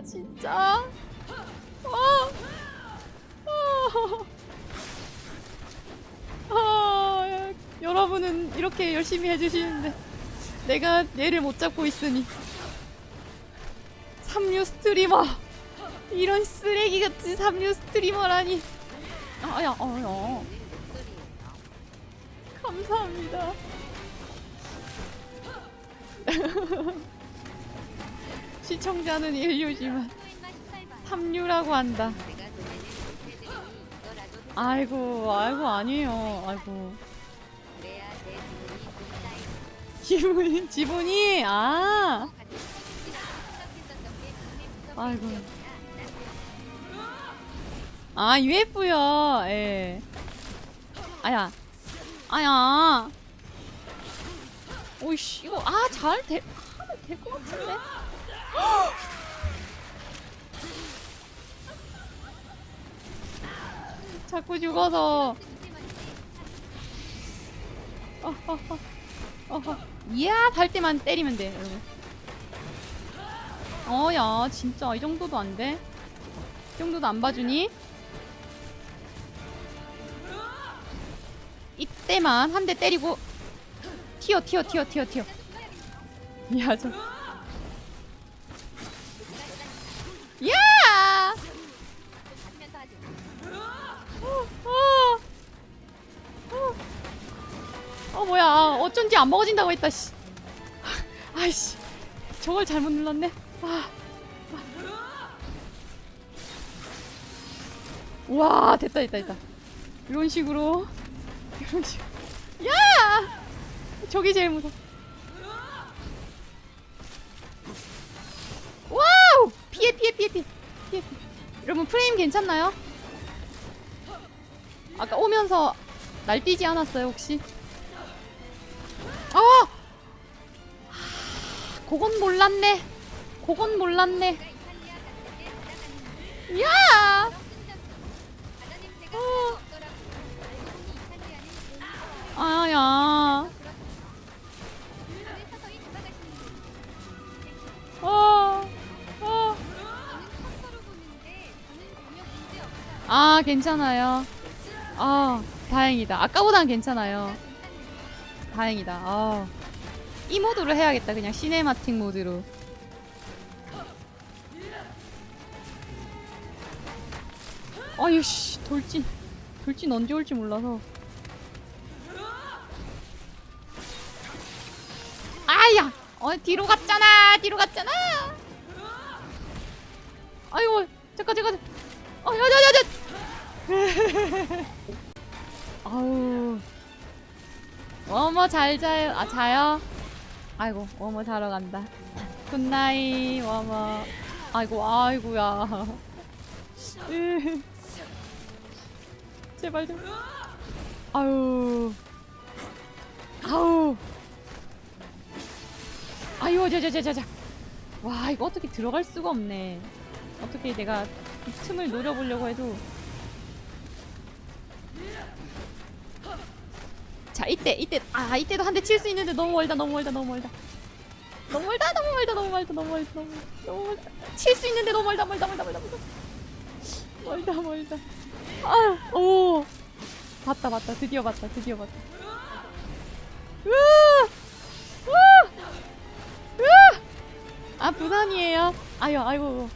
아 진짜. 아. 아. 아, 여러분은 이렇게 열심히 해주시는데 내가 얘를 못 잡고 있으니 삼류 스트리머 이런 쓰레기같이 삼류 스트리머라니 아야 어야 감사합니다 시청자는 인류지만 삼류라고 한다. 아이고 아이고 아니에요. 아이고. 지분이 지분이? 아. 아이고. 아 UF요. 예. 아야. 아야. 오이씨 이거 아잘될될것 같은데 자꾸 죽어서 어허허 어허 이야 발 때만 때리면 돼 여러분 어 야 진짜 이 정도도 안 돼? 이 정도도 안 봐주니? 이때만 한 대 때리고 튀어 튀어 튀어 튀어 튀어 야 저. 야! 어, 뭐야. 어쩐지 안 먹어진다고 했다 씨. 아이씨. 저걸 잘못 눌렀네. 아. 와 됐다 됐다 됐다. 이런 식으로. 이런 식으로 야! 저기 제일 무서워. 와우 피해 피해 피해 피해 피해. 여러분 프레임 괜찮나요? 아까 오면서 날뛰지 않았어요 혹시? 아! 그건 몰랐네. 그건 몰랐네. 야! 어. 아야. 아, 괜찮아요. 아, 다행이다. 아까보단 괜찮아요. 다행이다. 아. 이 모드로 해야겠다. 그냥 시네마틱 모드로. 아유 씨 돌진 돌진 언제 올지 몰라서 아야 어 뒤로 갔잖아 뒤로 갔잖아 아이고 잠깐 잠깐 어 야야야야 아우 어머 잘 자요. 아 자요? 아이고 어머 자러 간다. 굿나잇 어머. 아이고 아이고야. 으. 제발 좀. 아유. 아우 아유 자자자자자. 와 이거 어떻게 들어갈 수가 없네. 어떻게 내가 이 틈을 노려보려고 해도 자 이때 이때 아 이때도 한 대 칠 수 있는데 너무 멀다 너무 멀다 너무 멀다. 너무 멀다 너무 멀다 너무 멀다 너무 멀다 너무 멀다 너무 멀다. 칠 수 있는데 너무 멀다 멀다 멀다 멀다 멀다. 멀다 멀다. 아오. 봤다 봤다. 드디어 봤다 드디어 봤다. 으아 으아 으아 아 부산이에요? 아유 아이고.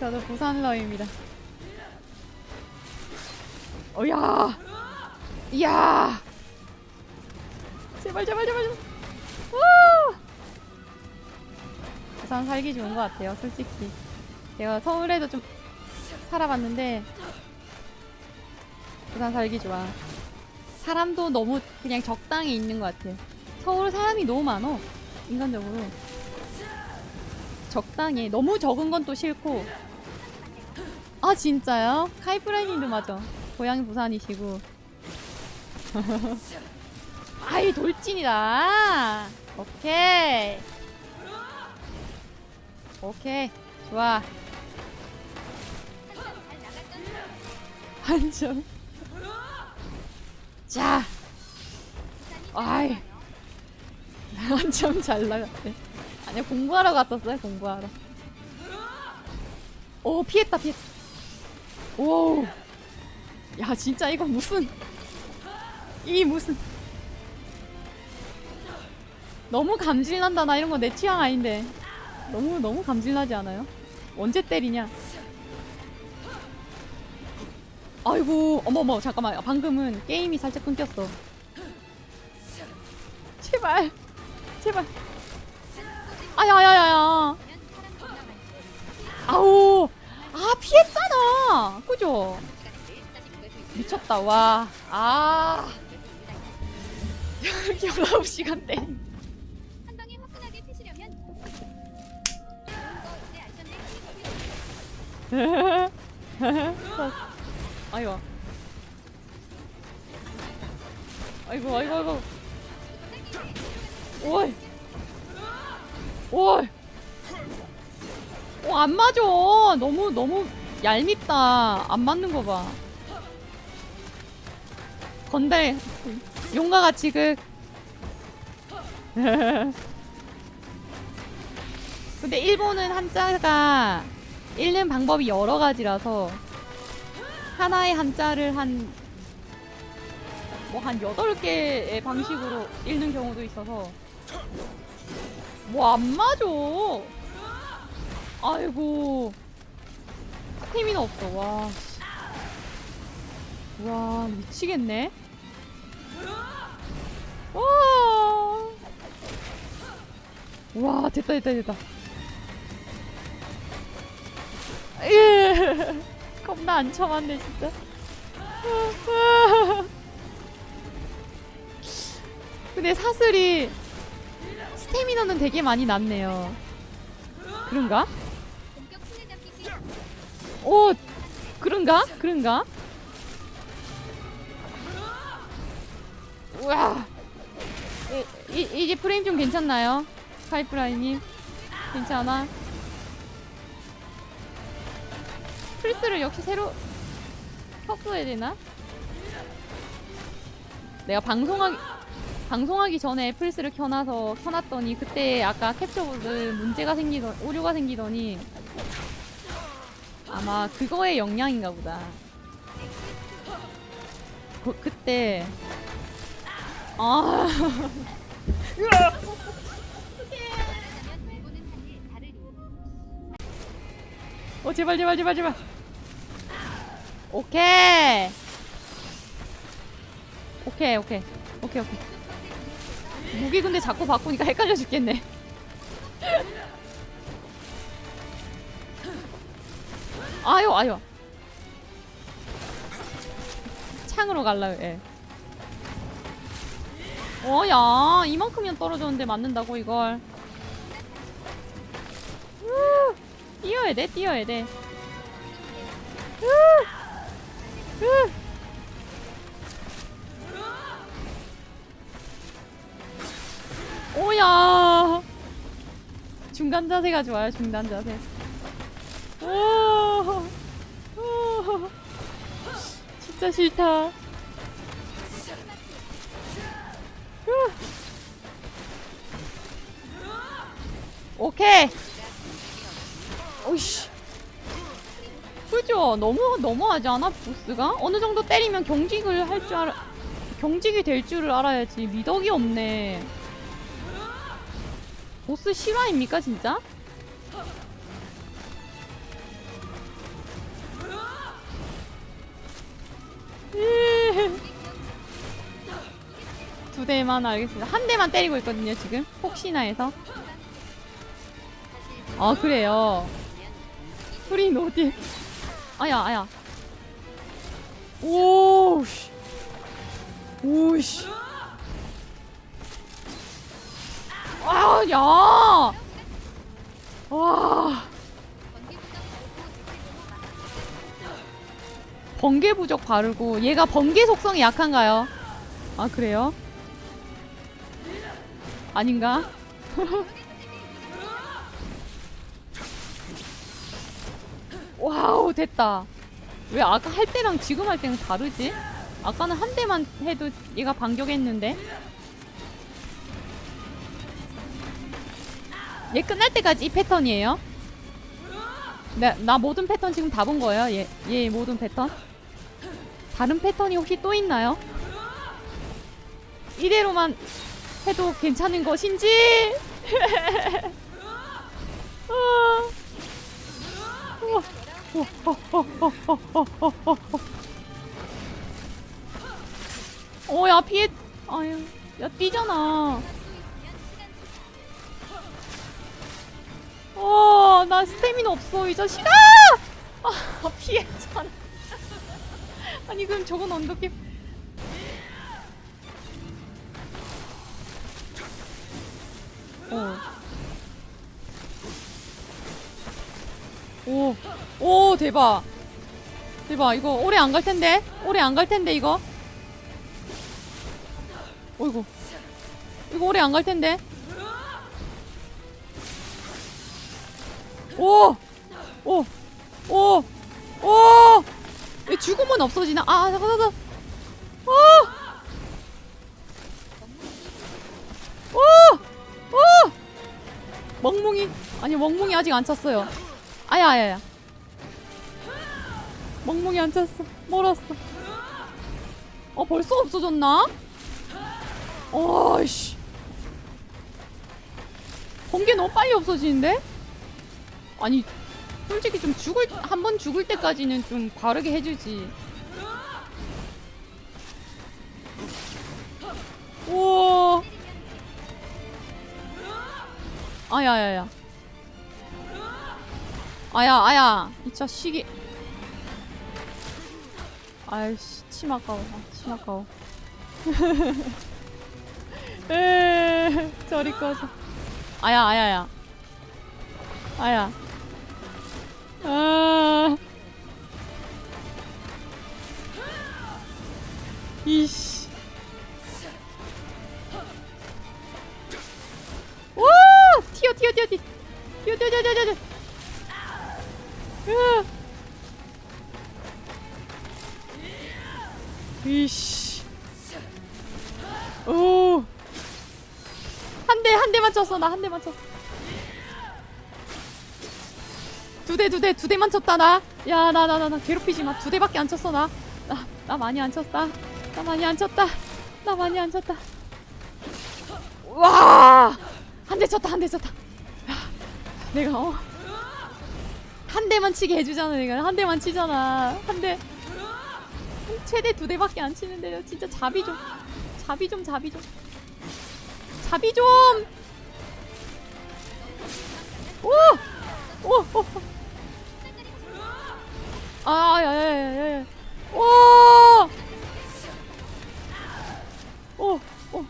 저도 부산러입니다. 어야 이야. 제발 제발 제발 제발. 우! 부산 살기 좋은 것 같아요 솔직히. 제가 서울에도 좀 살아봤는데 부산 살기 좋아. 사람도 너무 그냥 적당히 있는 것 같아 서울 사람이 너무 많어 인간적으로. 적당히 너무 적은 건 또 싫고. 아 진짜요? 카이프라이님도 맞아. 고향이 부산이시고 아이 돌진이다. 오케이. 오케이. 좋아. 한점. 자. 아이. 한점 잘 나갔대 아니 공부하러 갔었어요 공부하러. 오 피했다 피했다. 오 야 진짜 이거 무슨 이 무슨 너무 감질난다 나 이런 거 내 취향 아닌데. 너무 너무 감질나지 않아요? 언제 때리냐? 아이고 어머머 잠깐만. 방금은 게임이 살짝 끊겼어. 제발 제발. 아야야야야. 아우 아 피했잖아. 그죠? 미쳤다. 와아 19시간 때. 한 방에 화끈하게 피시려면 거. 아이고. 아이고 아이고 아이고. 오이. 오이. 오 안 맞아. 너무 너무 얄밉다. 안 맞는 거 봐. 건달 용과 같이 그 근데 일본은 한자가 읽는 방법이 여러 가지라서 하나의 한자를 한 뭐 한 여덟 개의 방식으로 읽는 경우도 있어서 뭐 안 맞아. 아이고. 스태미나 없어. 와 씨. 와 미치겠네 와. 와 됐다 됐다 됐다 예. 겁나 안 참았네 진짜 근데 사슬이 스태미너는 되게 많이 났네요 그런가? 오 그런가? 그런가? 우와 이, 이, 이제 프레임 좀 괜찮나요? 파이프라인님 괜찮아? 플스를 역시 새로 섞어야 되나? 내가 방송하기 방송하기 전에 플스를 켜놔서 켜놨더니 그때 아까 캡처보드 문제가 생기더 오류가 생기더니 아마 그거의 영향인가 보다. 그, 그때 아. 어 제발 제발 제발 제발. 오케이. 오케이 오케이. 오케이 오케이. 무기 근데 자꾸 바꾸니까 헷갈려 죽겠네. 아유 아유. 창으로 갈라요 예. 어야? 이만큼이면 떨어졌는데 맞는다고 이걸? 우, 뛰어야 돼 뛰어야 돼. 오야. 중간 자세가 좋아요 중간 자세. 진짜 싫다 오케이. 오이씨. 그죠? 너무 너무하지 않아 보스가? 어느 정도 때리면 경직을 할 줄 알아 경직이 될 줄을 알아야지. 미덕이 없네. 보스 실화입니까 진짜? 두 대만 알겠습니다. 한 대만 때리고 있거든요 지금. 혹시나 해서. 아 그래요. 프린 어디? 아야 아야. 오씨. 오씨. 아 야. 와. 번개 부적 바르고 얘가 번개 속성이 약한가요? 아 그래요? 아닌가? 와우 됐다 왜 아까 할 때랑 지금 할 때는 다르지? 아까는 한 대만 해도 얘가 반격했는데 얘 끝날 때까지 이 패턴이에요? 나, 나 모든 패턴 지금 다 본 거예요. 얘, 얘 모든 패턴. 다른 패턴이 혹시 또 있나요? 이대로만 해도 괜찮은 것인지. 어, 야, 피해. 아유, 야, 뛰잖아. 어, 나 스태미나 없어, 이 자식아! 아, 피했잖아. 아니, 그럼 저건 어떻게. 어. 오, 오, 대박. 대박, 이거 오래 안 갈 텐데? 오래 안 갈 텐데, 이거? 어이구. 이거 오래 안 갈 텐데? 오! 오! 오! 오! 왜 죽으면 없어지나? 아, 잠깐, 잠깐. 오! 오! 오! 멍뭉이. 아니, 멍뭉이 아직 안 찼어요. 아야, 아야, 야. 멍뭉이 안 찼어. 멀었어. 어, 벌써 없어졌나? 어이씨. 번개 너무 빨리 없어지는데? 아니, 솔직히 좀 죽을, 한 번 죽을 때까지는 좀 바르게 해주지. 우와. 아야야야. 아야, 아야. 이 자식이. 아이씨, 침 아까워. 아, 침 아까워. 에 저리 꺼져. 아야, 아야야. 아야. 아. 이씨. 한 대만 쳤어. 두 대, 두 대, 두 대만 쳤다, 나. 야, 나, 나, 나, 나 괴롭히지 마. 두 대밖에 안 쳤어, 나. 나, 나 많이 안 쳤다. 나 많이 안 쳤다. 나 많이 안 쳤다. 와! 한 대 쳤다, 한 대 쳤다. 야, 내가, 어. 한 대만 치게 해주잖아, 내가. 한 대만 치잖아. 한 대. 최대 두 대밖에 안 치는데, 진짜 자비 좀. 자비 좀, 자비 좀. 자비 좀! 오! 오! 오! 아, 야, 야, 야, 야, 야. 오! 오! 오!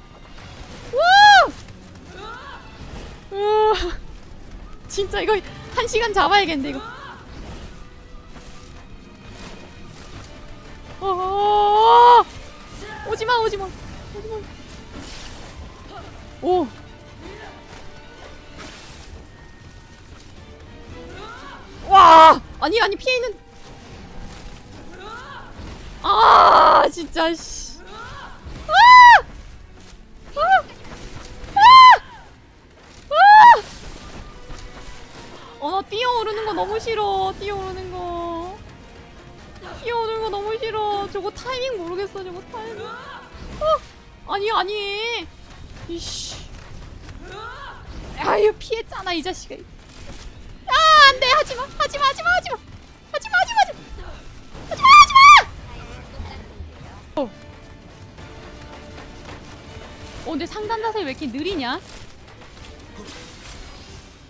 와! 으아. 진짜 이거 한 시간 잡아야겠는데, 이거. 어! 오지마, 오지마. 오지마. 오! 아니 아니 피해 있는 아 진짜 씨. 아! 아! 아! 아! 어, 나 뛰어오르는 거 너무 싫어. 뛰어오르는 거. 뛰어오르는 거 너무 싫어. 저거 타이밍 모르겠어. 저거 타이밍. 어! 아니 아니. 이씨. 아유 피했잖아 이 자식아. 아, 안 돼. 하지 마. 하지 마. 하지 마. 하지 마. 하지 마. 하지 마. 하지 마. 하지 마. 하지 마. 어. 어, 근데 상단 자세 왜 이렇게 느리냐?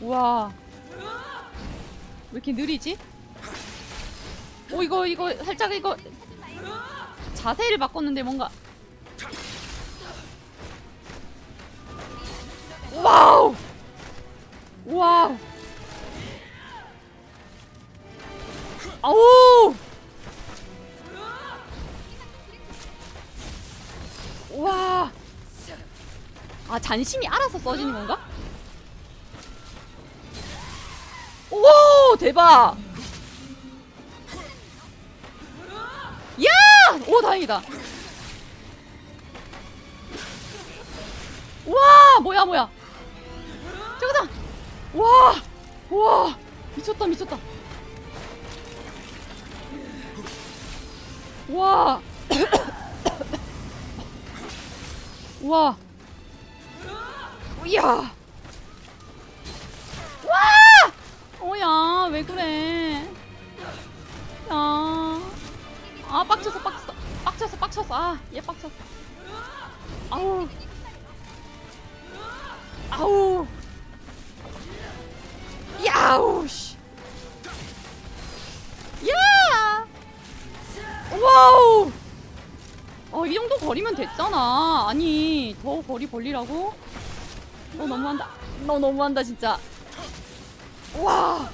우와. 왜 이렇게 느리지? 오, 이거 이거 살짝 이거 자세를 바꿨는데 뭔가 와우. 와우. 아우! 와! 아, 잔심이 알아서 써지는 건가? 오! 대박! 야! 오, 다행이다. 와! 뭐야, 뭐야. 저거다! 와! 와! 미쳤다, 미쳤다. 와. 와. 이야. 와! 어야, 왜 그래? 야. 아, 빡쳤어, 빡쳤어. 빡쳤어, 빡쳤어. 아, 얘 빡쳤어. 아우. 아우. 야우, 씨. 와우! 어, 이 정도 거리면 됐잖아. 아니, 더 거리 벌리라고? 너 너무한다. 너 너무한다, 진짜. 와!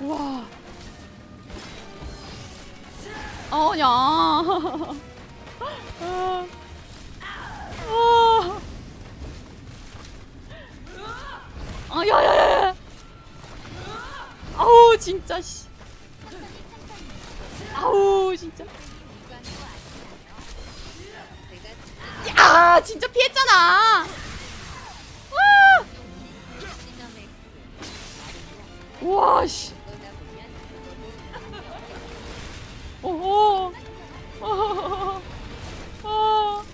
와. 어, 야. 아. 야, 야, 야. 아우, 진짜, 씨. 아우, 진짜. 야, 진짜 피했잖아. 와, 와, 씨. 오호. 어, 어, 어,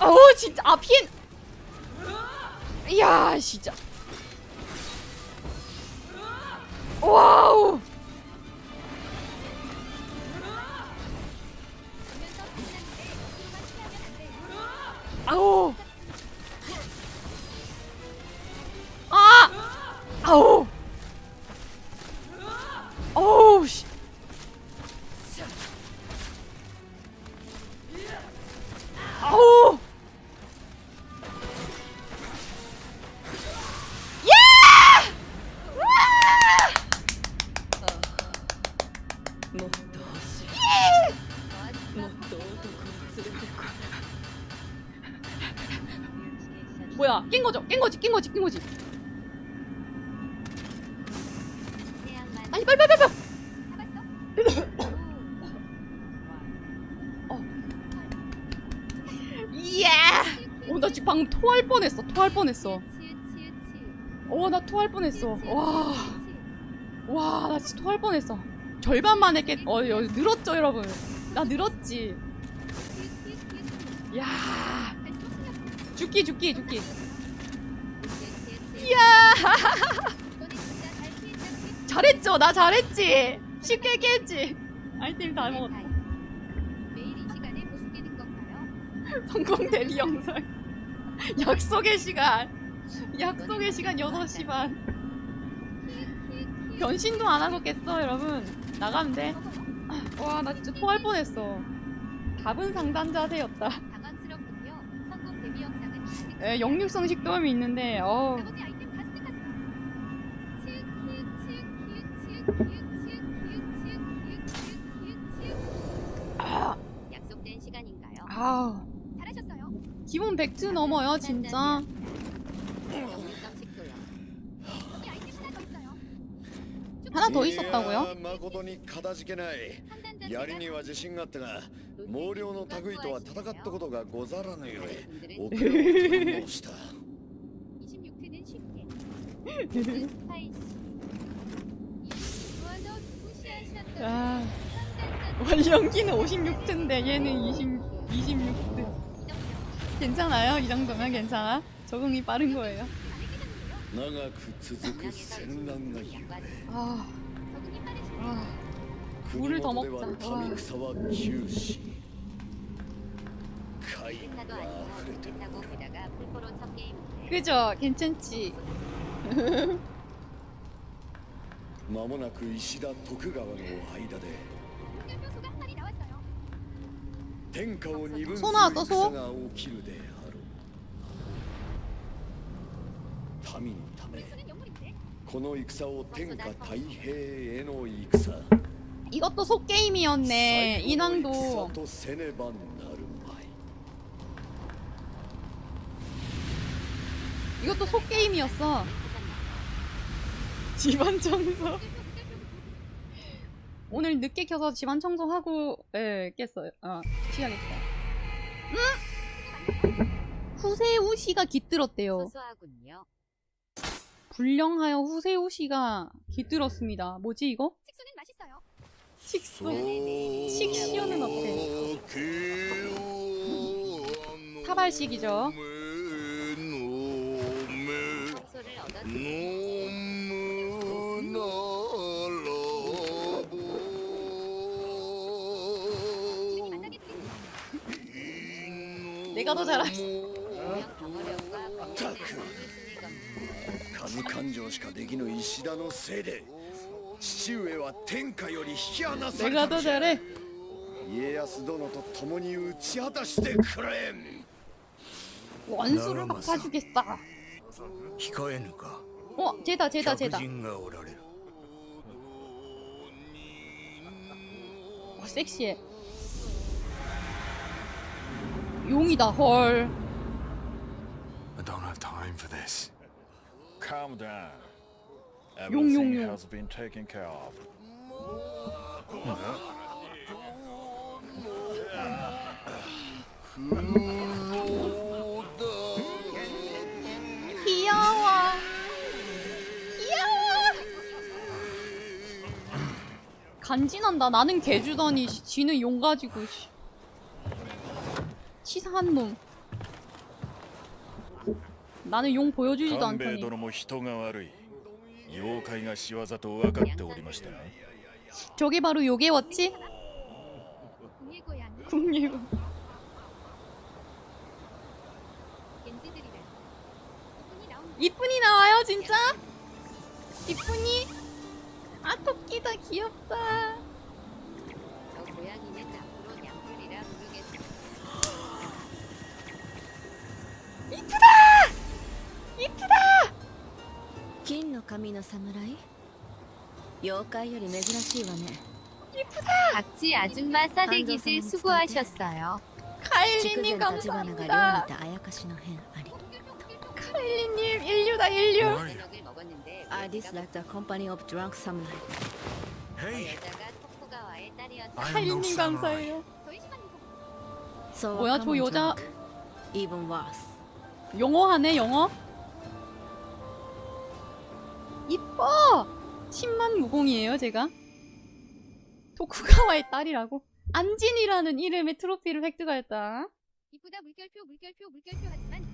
어. 진짜. 아, 피해. 이야, 진짜. 와 깬 거죠? 깬 거지? 깬 거지? 깬 거지? 빨리 빨리 빨리 빨리. 이야! 어, 나 지금 방금 토할 뻔했어. 토할 뻔했어. 어, 나 토할 뻔했어. 와, 와, 나 진짜 토할 뻔했어. 절반 만에 깼, 어, 여, 늘었죠, 여러분. 나 늘었지. 야, 죽기, 죽기, 죽기. 잘했죠? 나 잘했지? 쉽게 깼지? 아이템 다 먹었다. 매일 이 시간에 무슨 게된 건가요? 성공 대리 영상. 약속의 시간. 약속의 시간 6시 반. 변신도 안 하고 깼어, 여러분. 나가면 돼. 와, 나 진짜 토할 뻔했어. 답은 상단자 세였다. 당황스럽군요. 성공 데뷔 영상은 에, 역류성 식도염이 있는데, 어 아이 아, 약속된 시간인가요? 아, 잘하셨어요. 기본 100트 넘어요, 진짜. 역류성 식도요. 여기 아이템 하나 더 있어요. 하나 더 い 있었다고요? やー誠にかたじけない。 판단자 やりには自信があったが、毛量の類とは戦ったことがござらぬゆえ、遅れを堪能した。 26회는 쉽게. 스파이시. 아, 원령기는 56등인데 얘는 20, 26등. 괜찮아요? 이 정도면 괜찮아? 적응이 빠른 거예요. 아, 아, 물을 더 먹자. 아. 그죠? 괜찮지? 間もなく石田徳川の間で 공격 요소가 한 마리 나왔어요. 天下を二分するソナーとソ戦が起きるであろう。民のため。 소는 영물인데. この戦を天下太平への戦 이것도 속게임이었네. 最後の 인왕도. 戦とせねばなるまい 이것도 속게임이었어. 집안 청소. 오늘 늦게 켜서 집안 청소하고, 예, 깼어요. 어, 시작했어요. 응? 후세우 씨가 깃들었대요. 소소하군요. 불량하여 후세오시가 깃들었습니다. 뭐지 이거? 식수는 맛있어요. 식소. 식시오는 어때? 사발식이죠. 내가 더 잘하지. 덩어리과 관련된 딱. 무슨이 겁니다.神感情しかできぬ石田のせいで父上は天下より引き離され 내가 た 더 のじゃ 잘해. 家康殿と共に打ち果たしてくれ 원수를 갚아주겠어. 控えぬか 어, 쟤다, 쟤다, 客 쟤다. 人がおられる 어, 섹시해. 용이다, 헐. I don't have time for this Calm down. Yung, yung, Everything yung. has been taken care of. 귀여워. 귀여워. 간지난다. 나는 개 주더니 씨, 지는 용 가지고. 씨. 치사한 놈. 나는 용 보여주지도 官兵衛 않더니. 殿も人が悪い。妖怪が仕業と分かっておりましたな。 저게 바로 요괴웠지? 국일 고양 국리고. 겐지들이란 이분이 나옵니다. 이쁜이 나와요, 진짜? 이쁜이? 아, 토끼다, 귀엽다. 金の髪の侍妖怪より珍しいわね 박지 아줌마 싸대기들 수고하셨어요. 筑 카일리님 前立花が寮にい 감사합니다. たあやかしの変あり 카일리님, 인류다, 인류. 저녁을 먹었는데 I dislike the company of drunk samurai 그 Hey 여자가 토쿠가와의 딸이었다. I'm no 카일리님 samurai 감사해요. 저희 집안이고 So 뭐야, 저 여자- even worse 영어 하네, 영어? 이뻐! 10만 무공이에요, 제가. 도쿠가와의 딸이라고? 안진이라는 이름의 트로피를 획득하였다. 이쁘다 물결표 물결표 물결표 하지만